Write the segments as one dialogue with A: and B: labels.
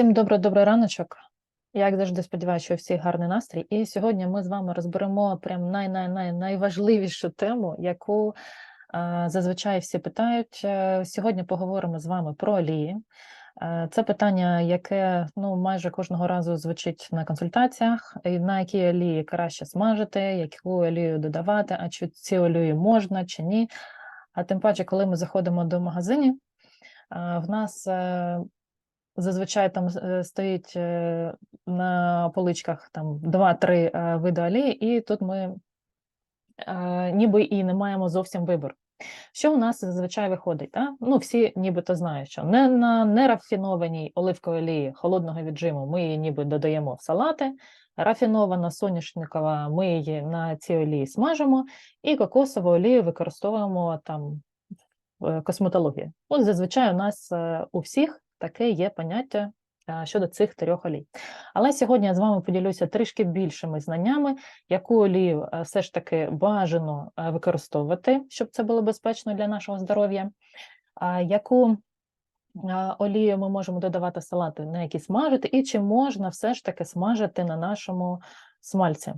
A: Всім добрий-добрий раночок. Як завжди, сподіваюся, що у гарний настрій. І сьогодні ми з вами розберемо прям най-най-най найважливішу тему, яку е, зазвичай всі питають. Е, Сьогодні поговоримо з вами про олії. Е, Це питання, яке ну майже кожного разу звучить на консультаціях, на які олії краще смажити, яку олію додавати, а чи ці олії можна чи ні. А тим паче, коли ми заходимо до магазинів, е, в нас е, зазвичай там е, стоїть е, на поличках там 2-3 е, види олії, і тут ми ніби і не маємо зовсім вибору. Що у нас зазвичай виходить? Да? Ну, всі нібито знають, що не на нерафінованій оливковій олії холодного віджиму ми її ніби додаємо в салати, рафінована соняшникова, ми її на цій олії смажимо, і кокосову олію використовуємо там в косметології. От зазвичай у нас у всіх таке є поняття е, щодо цих трьох олій. Але сьогодні я з вами поділюся трішки більшими знаннями, яку олію е, все ж таки бажано е, використовувати, щоб це було безпечно для нашого здоров'я, яку олію ми можемо додавати салати, на які смажити, і чи можна все ж таки смажити на нашому смальці.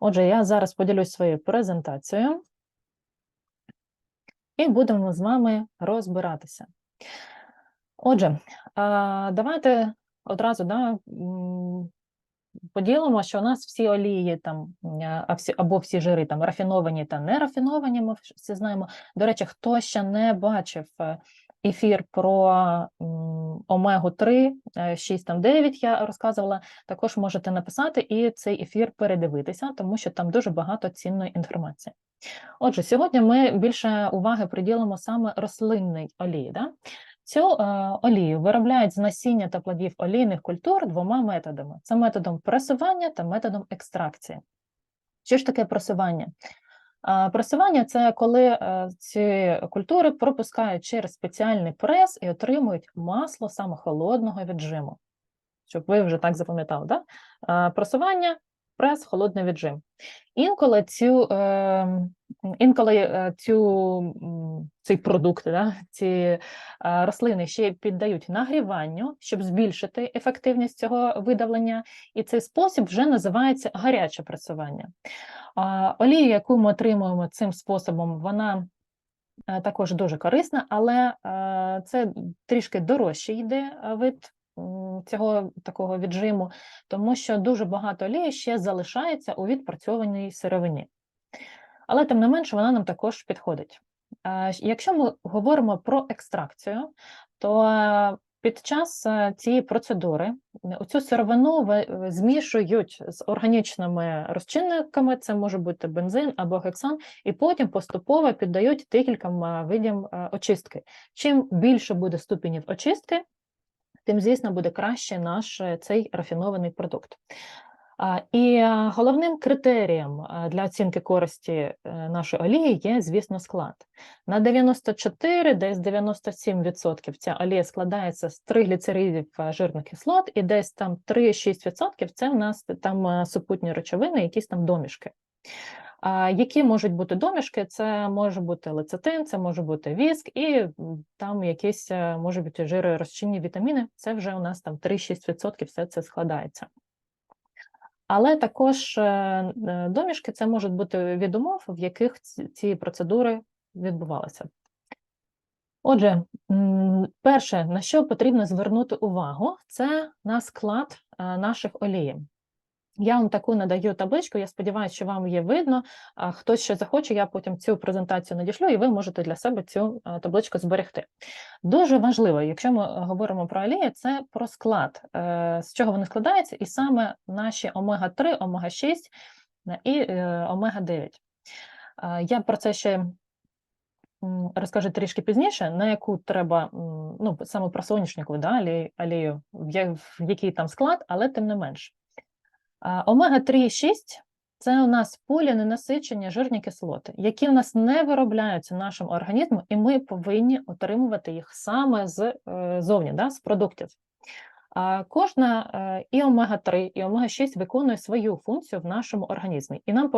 A: Отже, я зараз поділюсь своєю презентацією і будемо з вами розбиратися. Отже, давайте одразу да, поділимо, що у нас всі олії там, всі, або всі жири там рафіновані та нерафіновані, ми всі знаємо. До речі, хто ще не бачив е, ефір про омегу-3, 6 там 9 я розказувала, також можете написати і цей ефір передивитися, тому що там дуже багато цінної інформації. Отже, сьогодні ми більше уваги приділимо саме рослинній олії. Да? Цю е, олію виробляють з насіння та плодів олійних культур двома методами: це методом пресування та методом екстракції. Що ж таке пресування? А, Пресування це коли е, ці культури пропускають через спеціальний прес і отримують масло саме холодного віджиму. Щоб ви вже так запам'ятали, да? А, Пресування, прес, холодний віджим. Інколи цю, е, інколи е, цю, цей продукт, да, ці е, рослини ще піддають нагріванню, щоб збільшити ефективність цього видавлення, і цей спосіб вже називається гаряче пресування. Олія, яку ми отримуємо цим способом, вона е, також дуже корисна, але це трішки дорожче йде вид цього такого віджиму, тому що дуже багато олії ще залишається у відпрацьованій сировині. Але тим не менше вона нам також підходить. Е, Якщо ми говоримо про екстракцію, то е, під час е, цієї процедури е, цю сировину змішують з органічними розчинниками, це може бути бензин або гексан, і потім поступово піддають декільком видам е, очистки. Чим більше буде ступенів очистки, тим, звісно, буде краще наш цей рафінований продукт. І головним критерієм для оцінки користі е, нашої олії є, звісно, склад. На 94, десь 97% ця олія складається з тригліцеридів е, жирних кислот, і десь там 3-6% це в нас там е, супутні речовини, якісь там домішки. Які можуть бути домішки? Це може бути лецитин, це може бути віск, і там якісь може бути жири розчинні вітаміни. Це вже у нас там 3-6% все це складається. Але також е, е, домішки це можуть бути від умов, в яких ці, процедури відбувалися. Отже, перше, на що потрібно звернути увагу, це на склад е, наших олії. Я вам таку надаю табличку, я сподіваюся, що вам є видно. Хтось ще захоче, я потім цю презентацію надішлю, і ви можете для себе цю табличку зберегти. Дуже важливо, якщо ми е, говоримо про олії, це про склад, е, з чого вони складаються, і саме наші омега-3, омега-6 е, і е, омега-9. Е, Я про це ще розкажу трішки пізніше, на яку треба, ну, саме про соняшникову да, олію, в який там склад, але тим не менш. А, Омега-3 і 6 – це у нас поліненасичені жирні кислоти, які у нас не виробляються нашим організмом, і ми повинні отримувати їх саме з е, зовні, да, з продуктів. Кожна е, і омега-3, і омега-6 виконує свою функцію в нашому організмі, і нам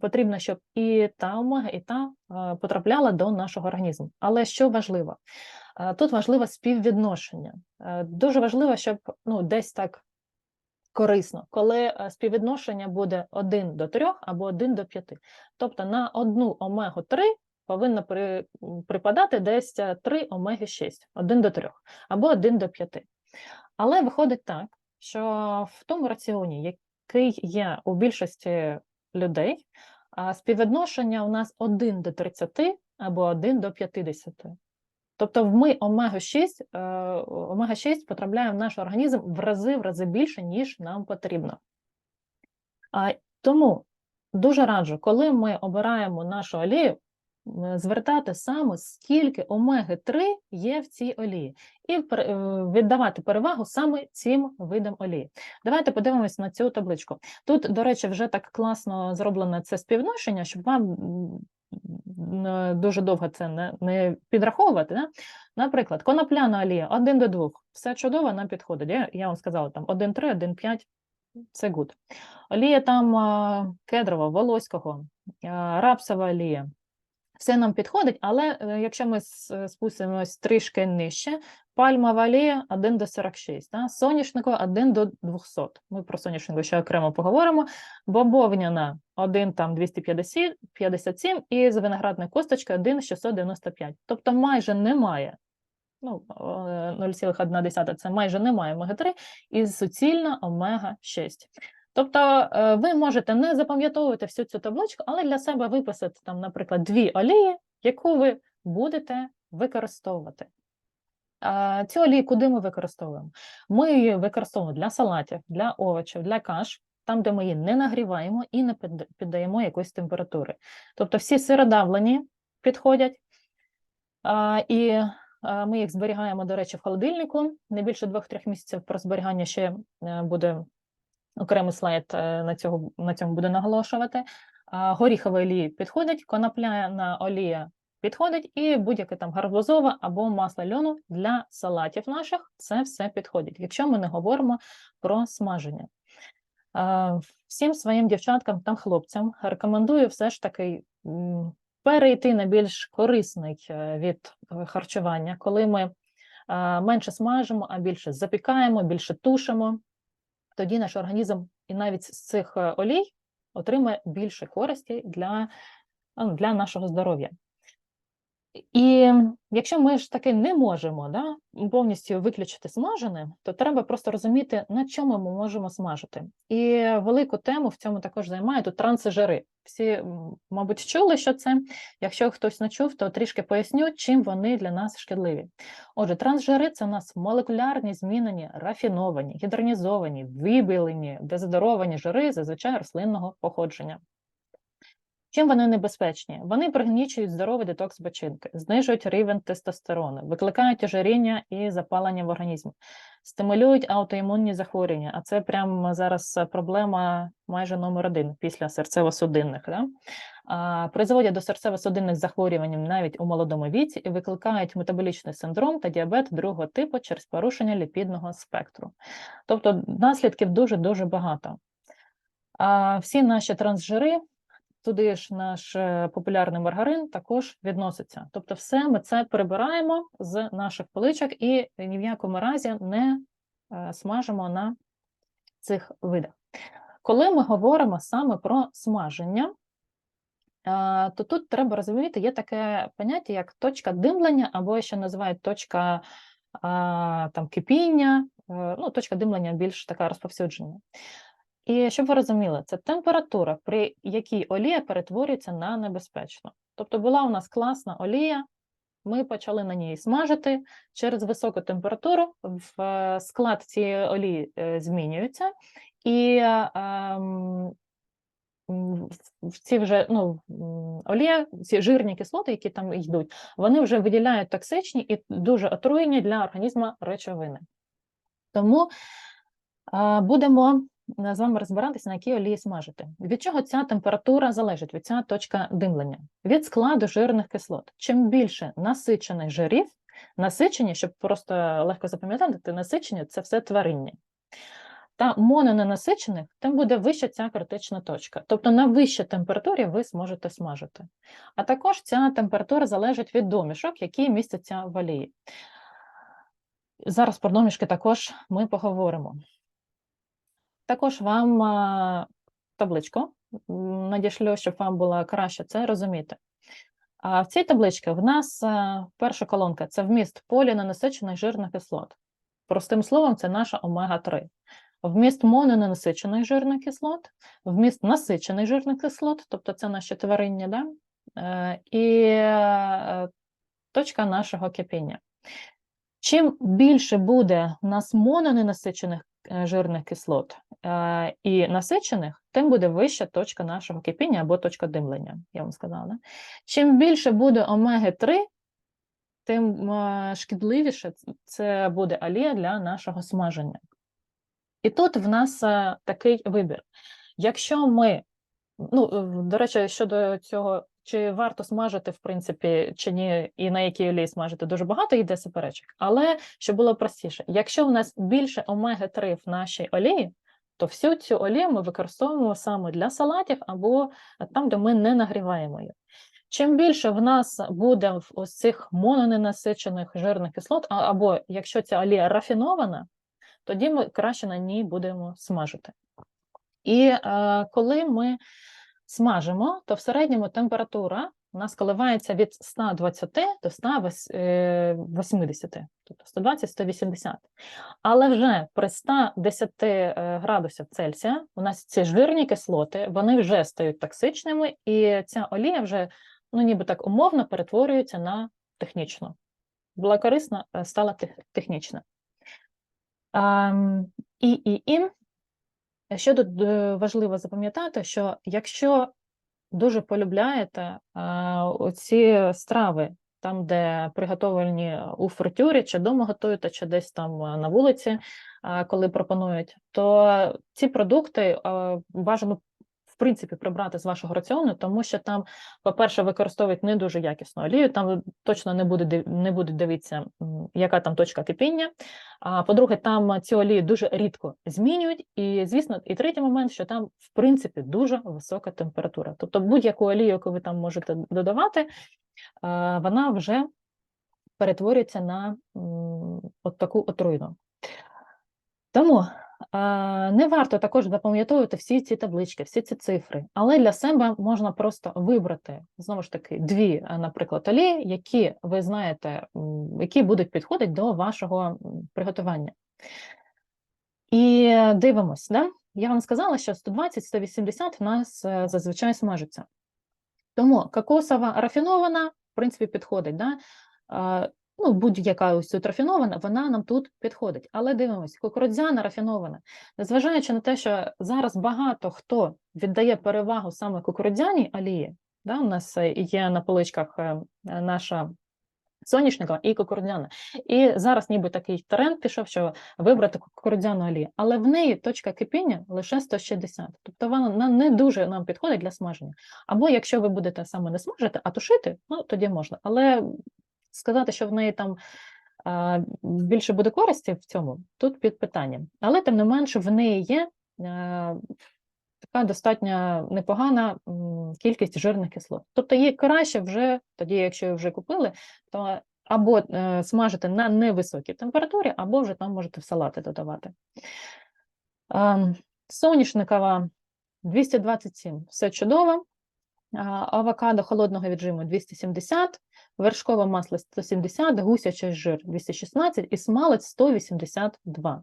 A: потрібно, щоб і та омега, і та е, потрапляла до нашого організму. Але що важливо, Тут важливо співвідношення. Дуже важливо, щоб ну, десь так корисно, коли е, співвідношення буде 1 до 3 або 1 до 5. Тобто на одну омегу-3 повинно при, припадати десь е, 3 омеги-6, 1 до 3 або 1 до 5. Але виходить так, що в тому раціоні, який є у більшості людей, співвідношення у нас 1 до 30 або 1 до 50. Тобто ми омега-6, е, омега-6 потрапляє в наш організм в рази в рази більше, ніж нам потрібно. Тому дуже раджу, коли ми обираємо нашу олію, звертати саме скільки омеги-3 є в цій олії, і е, віддавати перевагу саме цим видам олії. Давайте подивимось на цю табличку. Тут, до речі, вже так класно зроблене це співношення, щоб вам дуже довго це не, не підраховувати. Не? Наприклад, конопляна олія 1 до 2. Все чудово, нам підходить. Я, я вам сказала, там 1,3, 1,5 це гуд. Олія там кедрова, волоського, рапсова олія. Все нам підходить, але е, якщо ми спустимось трішки нижче, пальмова олія 1 до 46, да? соняшникова 1 до 200. Ми про соняшнику ще окремо поговоримо. Бобовняна 1 там 250, 57 і з виноградної косточки 1 695. Тобто майже немає. Ну, е, 0,1 це майже немає омега-3 і суцільна омега-6. Тобто е, ви можете не запам'ятовувати всю цю табличку, але для себе виписати там, наприклад, дві олії, яку ви будете використовувати. Цю олію куди ми використовуємо? Ми її використовуємо для салатів, для овочів, для каш, там, де ми її не нагріваємо і не піддаємо якоїсь температури. Тобто всі сиродавлені підходять, і ми їх зберігаємо, до речі, в холодильнику. Не більше 2-3 місяців про зберігання ще е, буде окремий слайд е, на, цього, на цьому буде наголошувати. Горіхова олії підходить, конопляна олія підходить, і будь-яке там гарбузове або масло льону для салатів наших це все підходить, якщо ми не говоримо про смаження. Всім своїм дівчаткам та хлопцям рекомендую все ж таки перейти на більш корисний е, від харчування, коли ми менше смажимо, а більше запікаємо, більше тушимо. Тоді наш організм і навіть з цих е, олій отримає більше користі для, ну, для нашого здоров'я. І якщо ми ж таки не можемо да, повністю виключити смажене, то треба просто розуміти, на чому ми можемо смажити. І велику тему в цьому також займає тут трансжири. Всі, мабуть, чули, що це. Якщо хтось не чув, то трішки поясню, чим вони для нас шкідливі. Отже, трансжири це у нас молекулярні, змінені, рафіновані, гідронізовані, вибілені, дезодоровані жири, зазвичай рослинного походження. Чим вони небезпечні? Вони пригнічують здоровий детокс печінки, знижують рівень тестостерону, викликають ожиріння і запалення в організмі, стимулюють аутоімунні захворювання, а це прямо зараз проблема майже номер один після серцево-судинних. Да? Призводять до серцево-судинних захворювань навіть у молодому віці і викликають метаболічний синдром та діабет другого типу через порушення ліпідного спектру. Тобто наслідків дуже-дуже багато. А всі наші трансжири туди ж наш е, популярний маргарин також відноситься. Тобто, все ми це прибираємо з наших поличок і ні в якому разі не е, смажимо на цих видах. Коли ми говоримо саме про смаження, е, то тут треба розуміти, є таке поняття, як точка димлення, або ще називають точка там, кипіння, ну, точка димлення більш така розповсюджена. І щоб ви розуміли, це температура, при якій олія перетворюється на небезпечну. Тобто була у нас класна олія, ми почали на ній смажити. Через високу температуру в е, склад цієї олії е, змінюється, і ем, в- ці вже ну, олія, ці жирні кислоти, які там йдуть, вони вже виділяють токсичні і дуже отруєні для організму речовини. Тому будемо е, з вами розбиратися, на якій олії смажити. Від чого ця температура залежить, від ця точка димлення? Від складу жирних кислот. Чим більше насичених жирів, насичені, щоб просто легко запам'ятати, насичені це все тваринні. та мононенасичених, тим буде вища ця критична точка. Тобто на вищій температурі ви зможете смажити. А також ця температура залежить від домішок, які містяться в олії. Зараз про домішки також ми поговоримо. Також вам табличку м, надішлю, щоб вам було краще це розуміти. А в цій табличці в нас перша колонка це вміст поліненасичених жирних кислот. Простим словом, це наша омега-3. Вміст мононенасичених жирних кислот, вміст насичених жирних кислот, тобто це наші тваринні, да? Е, і е, точка нашого кипіння. Чим більше буде в нас мононенасичених е, жирних кислот е, і насичених, тим буде вища точка нашого кипіння або точка димлення, я вам сказала. Чим більше буде омеги-3, тим е, шкідливіше це буде олія для нашого смаження. І тут в нас е, такий вибір. Якщо ми, ну, е, до речі, щодо цього, чи варто смажити, в принципі, чи ні, і на якій олії смажити, дуже багато йде суперечок. Але щоб було простіше, якщо в нас більше омеги-3 в нашій олії, то всю цю олію ми використовуємо саме для салатів або там, де ми не нагріваємо її. Чим більше в нас буде в ось цих мононенасичених жирних кислот, або якщо ця олія рафінована, тоді ми краще на ній будемо смажити. І е, коли ми смажимо, то в середньому температура у нас коливається від 120 до 180, тобто 120-180. Але вже при 110 е, градусів Цельсія у нас ці жирні кислоти, вони вже стають токсичними, і ця олія вже, ну ніби так умовно, перетворюється на технічну. Була корисна, е, стала технічна. Ам, І, і, і що тут е, важливо запам'ятати, що якщо дуже полюбляєте а, оці страви, там, де приготовлені у фритюрі, чи дома готуєте, чи десь там на вулиці, коли пропонують, то ці продукти бажано в принципі прибрати з вашого раціону, тому що там, по-перше, використовують не дуже якісну олію, там точно не буде не буде дивитися, яка там точка кипіння. А по-друге, там ці олії дуже рідко змінюють. І, звісно, і третій момент, що там, в принципі, дуже висока температура. Тобто будь-яку олію, яку ви там можете додавати, е, вона вже перетворюється на от таку отруйну. Тому е, не варто також запам'ятовувати всі ці таблички, всі ці цифри, але для себе можна просто вибрати знову ж таки дві, е, наприклад, олії, які ви знаєте, які будуть підходити до вашого приготування. І дивимось, да? я вам сказала, що 120-180 в нас е, зазвичай смажиться. Тому кокосова рафінована, в принципі, підходить. Да? Ну, будь-яка ось тут рафінована, вона нам тут підходить. Але дивимось, кукурудзяна рафінована. Незважаючи на те, що зараз багато хто віддає перевагу саме кукурудзяній олії, да? у нас е, є на поличках е, наша соняшникова і кукурудзяна. І зараз ніби такий тренд пішов, що вибрати кукурудзяну олію, але в неї точка кипіння лише 160. Тобто вона не дуже нам підходить для смаження. Або якщо ви будете саме не смажити, а тушити, ну тоді можна. Але сказати, що в неї там більше буде користі в цьому, тут під питанням. Але тим не менше, в неї є така достатньо непогана кількість жирних кислот. Тобто її краще вже, тоді, якщо ви вже купили, то або е, смажити на невисокій температурі, або вже там можете в салати додавати. Ем, Соняшникова 227, все чудово. Авокадо холодного віджиму 270, вершкове масло 170, гусячий жир 216 і смалець 182.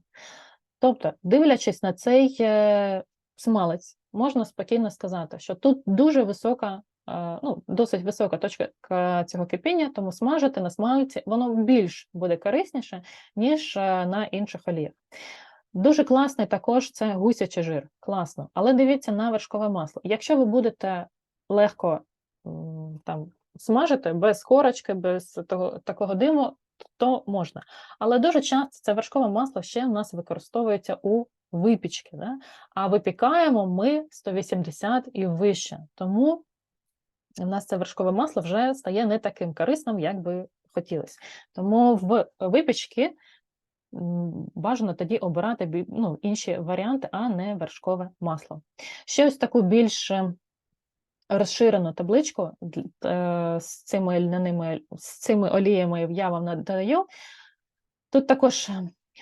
A: Тобто, дивлячись на цей е, смалець, можна спокійно сказати, що тут дуже висока, е, ну, досить висока точка цього кипіння, тому смажити на смалиці воно більш буде корисніше, ніж е, на інших оліях. Дуже класний також це гусячий жир, класно. Але дивіться на вершкове масло. Якщо ви будете легко там смажити без корочки, без того, такого диму, то можна. Але дуже часто це вершкове масло ще в нас використовується у випічки. Да? А випікаємо ми 180 і вище. Тому в нас це вершкове масло вже стає не таким корисним, як би хотілося. Тому в випічки бажано тоді обирати ну, інші варіанти, а не вершкове масло. Ще ось таку більш розширену табличку е, з цими льняними з цими оліями я вам надаю. Тут також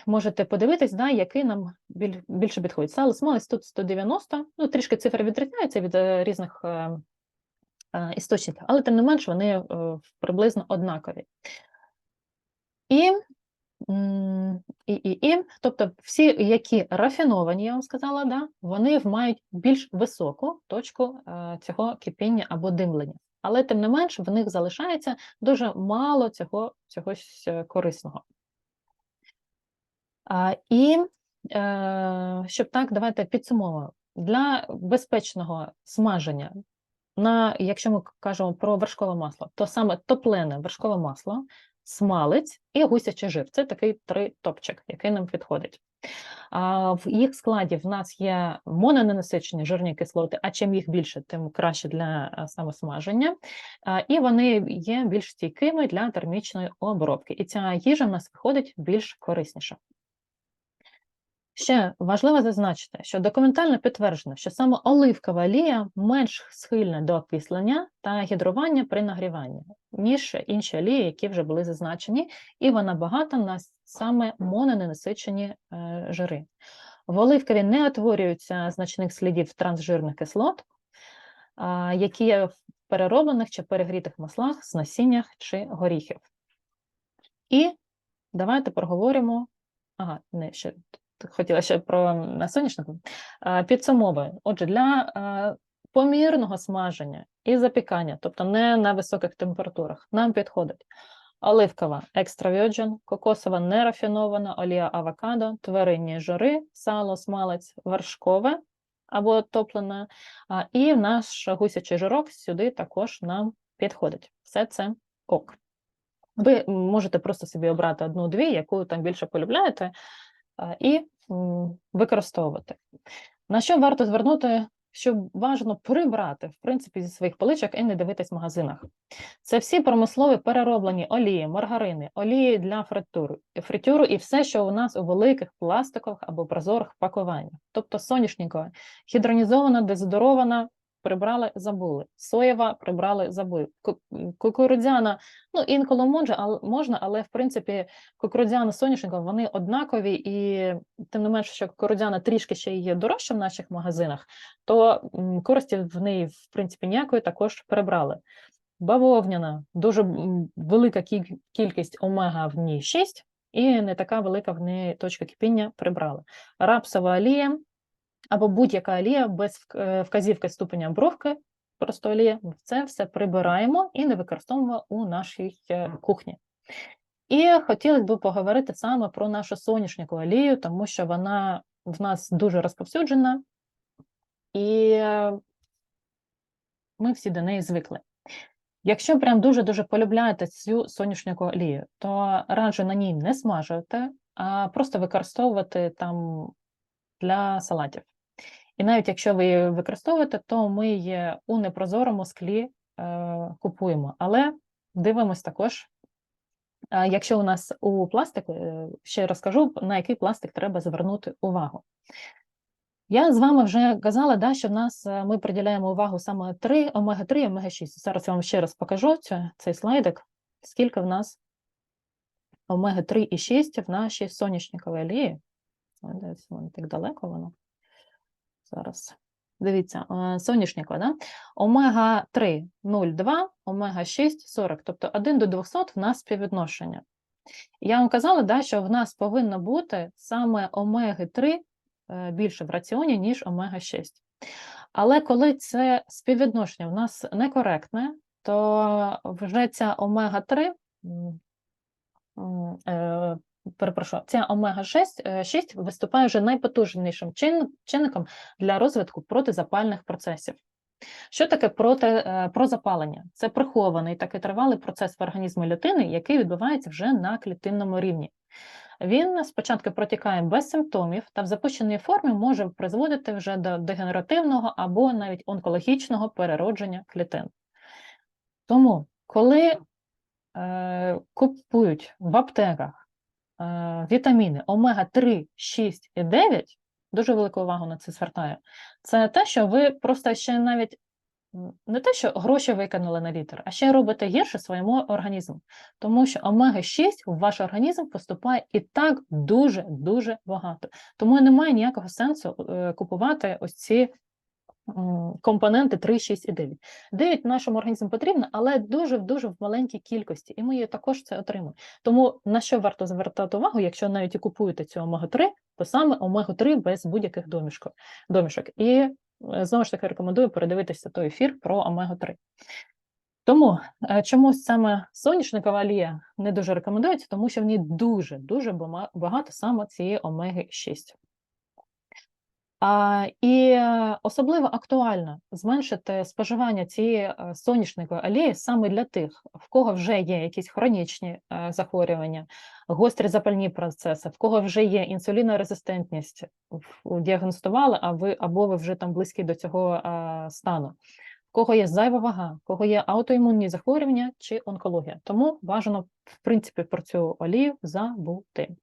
A: можете подивитись, да, який нам більше підходить. Сало смалець тут 190, ну трішки цифри відрізняються від е, різних е, істочників, але тим не менш вони приблизно однакові. І, і, і, і, тобто всі, які рафіновані, я вам сказала, да, вони мають більш високу точку е, цього кипіння або димлення. Але тим не менш в них залишається дуже мало цього чогось е, корисного. А, і е, щоб так, давайте підсумовуємо. Для безпечного смаження, на, якщо ми кажемо про вершкове масло, то саме топлене вершкове масло, смалець і гусячий жир. Це такий три топчик, який нам підходить. В їх складі в нас є мононенасичені жирні кислоти, а чим їх більше, тим краще для а, саме смаження. А, І вони є більш стійкими для термічної обробки. І ця їжа в нас виходить більш корисніша. Ще важливо зазначити, що документально підтверджено, що саме оливкова олія менш схильна до окислення та гідрування при нагріванні, ніж інші олії, які вже були зазначені, і вона багата на саме мононенасичені е, жири. В оливкові не утворюються значних слідів трансжирних кислот, які є в перероблених чи перегрітих маслах з насіннях чи горіхів. І давайте проговоримо. Ага, не ще хотіла ще про соняшнику. Підсумовую. Отже, для помірного смаження і запікання, тобто не на високих температурах, нам підходить оливкова екстра virgin, кокосова нерафінована, олія авокадо, тваринні жири, сало, смалець, вершкове або топлене, і наш гусячий жирок сюди також нам підходить. Все це ок. Ви можете просто собі обрати одну-дві, яку там більше полюбляєте, і використовувати. На що варто звернути, що бажано прибрати, в принципі, зі своїх поличок і не дивитись в магазинах. Це всі промислові перероблені олії, маргарини, олії для фритюру, фритюру і все, що у нас у великих пластикових або прозорих пакуваннях. Тобто соняшникова, гідронізована, дезодорована, прибрали, забули. Соєва прибрали, забули. Ку- Кукурудзяна, ну інколи може, можна, але в принципі кукурудзяна соняшникова, вони однакові, і тим не менше, що кукурудзяна трішки ще є дорожча в наших магазинах, то користі в неї в принципі ніякої також прибрали. Бавовняна, дуже велика кількість омега в ній 6, і не така велика в неї точка кипіння прибрали. Рапсова олія або будь-яка олія без е, вказівки ступеня бровки, просто олія, це все прибираємо і не використовуємо у нашій е, кухні. І хотілося б поговорити саме про нашу соняшникову олію, тому що вона в нас дуже розповсюджена, і е, ми всі до неї звикли. Якщо прям дуже-дуже полюбляєте цю соняшнику олію, то раджу на ній не смажувати, а просто використовувати там для салатів. І навіть якщо ви її використовуєте, то ми її у непрозорому склі е, купуємо. Але дивимось також, е, якщо у нас у пластику, е, ще розкажу, на який пластик треба звернути увагу. Я з вами вже казала, да, що в нас е, ми приділяємо увагу саме 3, омега-3 і омега-6. Зараз я вам ще раз покажу цей слайдик, скільки в нас омега-3 і 6 в нашій соняшниковій олії. Десь воно так далеко воно. Зараз. Дивіться, е, соняшникова, да? омега-3 0,2, омега-6 40, тобто 1 до 200 в нас співвідношення. Я вам казала, да, що в нас повинно бути саме омеги-3 е, більше в раціоні, ніж омега-6. Але коли це співвідношення в нас некоректне, то вже ця омега-3, м, м, е, перепрошую, ця омега-6 6 виступає вже найпотужнішим чин- чинником для розвитку протизапальних процесів. Що таке проти, е, прозапалення? Це прихований такий тривалий процес в організмі людини, який відбувається вже на клітинному рівні. Він спочатку протікає без симптомів та в запущеній формі може призводити вже до дегенеративного або навіть онкологічного переродження клітин. Тому, коли е, купують в аптеках е, вітаміни омега-3, 6 і 9, дуже велику увагу на це звертаю, це те, що ви просто ще навіть не те, що гроші викинули на літр, а ще робите гірше своєму організму. Тому що омега-6 в ваш організм поступає і так дуже-дуже багато. Тому немає ніякого сенсу е, купувати ось ці компоненти 3, 6 і 9. 9 нашому організму потрібно, але дуже-дуже в маленькій кількості, і ми її також це отримуємо. Тому на що варто звертати увагу, якщо навіть і купуєте цю омегу-3, то саме омегу-3 без будь-яких домішок. І е, знову ж таки рекомендую передивитися той ефір про омегу-3. Тому е, чомусь саме соняшникова олія не дуже рекомендується, тому що в ній дуже-дуже багато саме цієї омеги-6. А, і е, особливо актуально зменшити споживання цієї е, соняшникової олії саме для тих, в кого вже є якісь хронічні е, захворювання, гострі запальні процеси, в кого вже є інсулінорезистентність, діагностували, а ви або ви вже там близькі до цього е, стану, в кого є зайва вага, в кого є аутоімунні захворювання чи онкологія. Тому бажано, в принципі, про цю олію забути.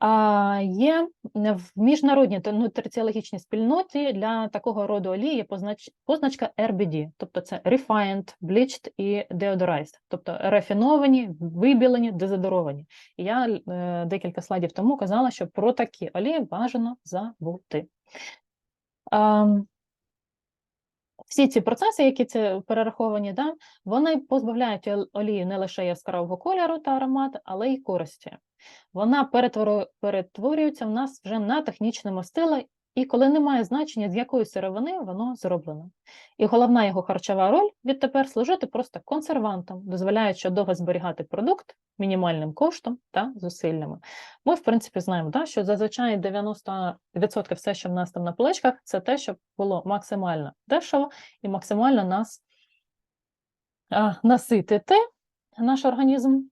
A: А є в міжнародній нутриціологічній спільноті для такого роду олії є познач... позначка RBD, тобто це refined, bleached і deodorized, тобто рафіновані, вибілені, дезодоровані. Я е, декілька слайдів тому казала, що про такі олії бажано забути. Всі ці процеси, які це перераховані, да, вони позбавляють олії не лише яскравого кольору та аромату, але й користі. Вона перетворюється в нас вже на технічне мастило, і коли немає значення, з якої сировини воно зроблено. І головна його харчова роль відтепер служити просто консервантом, дозволяючи довго зберігати продукт мінімальним коштом та зусиллями. Ми, в принципі, знаємо, да, що зазвичай 90% все, що в нас там на поличках, це те, що було максимально дешево і максимально нас а, наситити наш організм,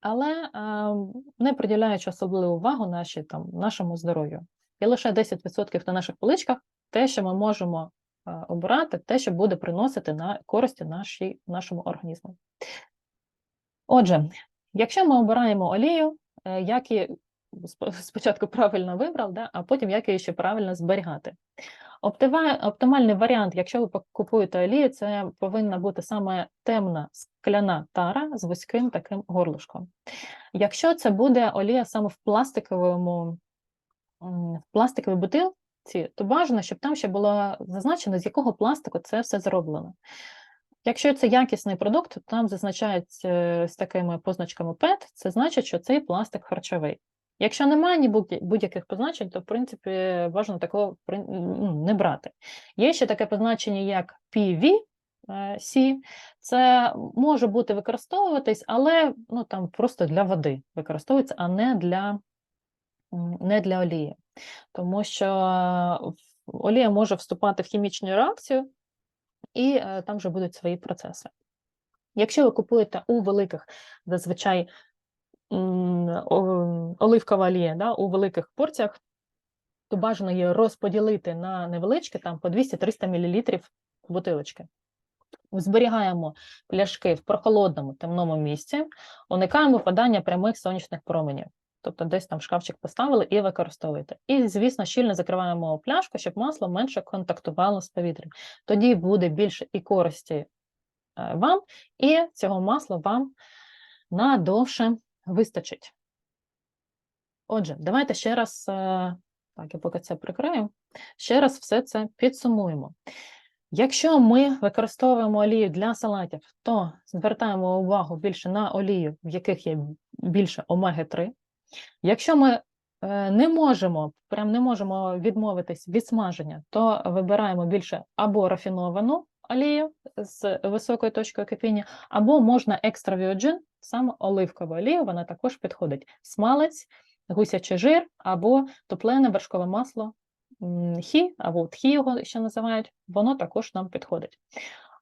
A: але а, не приділяючи особливу увагу наші, там, нашому здоров'ю. І лише 10% на наших поличках те, що ми можемо обирати, те, що буде приносити на користі нашому організму. Отже, якщо ми обираємо олію, е, як її спочатку правильно вибрав, да, а потім як її ще правильно зберігати. Оптимальний варіант, якщо ви купуєте олію, це повинна бути саме темна скляна тара з вузьким таким горлышком. Якщо це буде олія саме в пластиковому, в пластиковій бутилці, то бажано, щоб там ще було зазначено, з якого пластику це все зроблено. Якщо це якісний продукт, то там зазначають е, з такими позначками PET, це значить, що цей пластик харчовий. Якщо немає ні будь- будь-яких позначень, то в принципі бажано такого ну, не брати. Є ще таке позначення, як PVC, це може бути використовуватись, але ну, там просто для води використовується, а не для, не для олії. Тому що е, олія може вступати в хімічну реакцію, і е, там вже будуть свої процеси. Якщо ви купуєте у великих, зазвичай оливкова олія да, у великих порціях, то бажано її розподілити на невеличкі, там по 200-300 мл бутилочки. Зберігаємо пляшки в прохолодному темному місці, уникаємо випадання прямих сонячних променів. Тобто десь там шкафчик поставили і використовуєте. І, звісно, щільно закриваємо пляшку, щоб масло менше контактувало з повітрям. Тоді буде більше і користі е, вам, і цього масла вам надовше вистачить. Отже, давайте ще раз, е, так, я поки це прикрию, ще раз все це підсумуємо. Якщо ми використовуємо олію для салатів, то звертаємо увагу більше на олію, в яких є більше омеги-3. Якщо ми е, не можемо, прям не можемо відмовитись від смаження, то вибираємо більше або рафіновану олію з високою точкою кипіння, або можна екстра virgin, саме оливкову олію, вона також підходить. Смалець, гусячий жир або топлене вершкове масло хі, або тхі його ще називають, воно також нам підходить.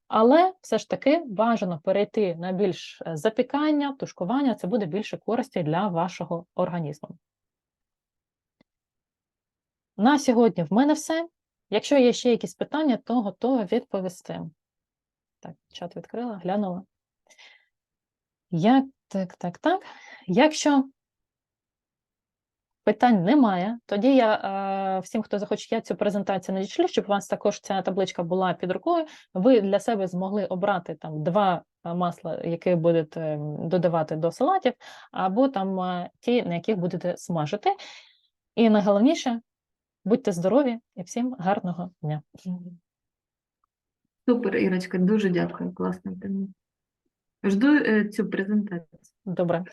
A: Але все ж таки бажано перейти на більш е, запікання, тушкування, це буде більше користі для вашого організму. На сьогодні в мене все. Якщо є ще якісь питання, то готова відповісти. Так, чат відкрила, глянула. Як Так, так, так. Якщо питань немає, тоді я е, всім, хто захоче, я цю презентацію надішлю, щоб у вас також ця табличка була під рукою. Ви для себе змогли обрати там два е, масла, які будете додавати до салатів, або там е, ті, на яких будете смажити. І найголовніше, будьте здорові і всім гарного дня.
B: Супер, Ірочка, дуже дякую, класна тема. Жду цю презентацію.
A: Добре.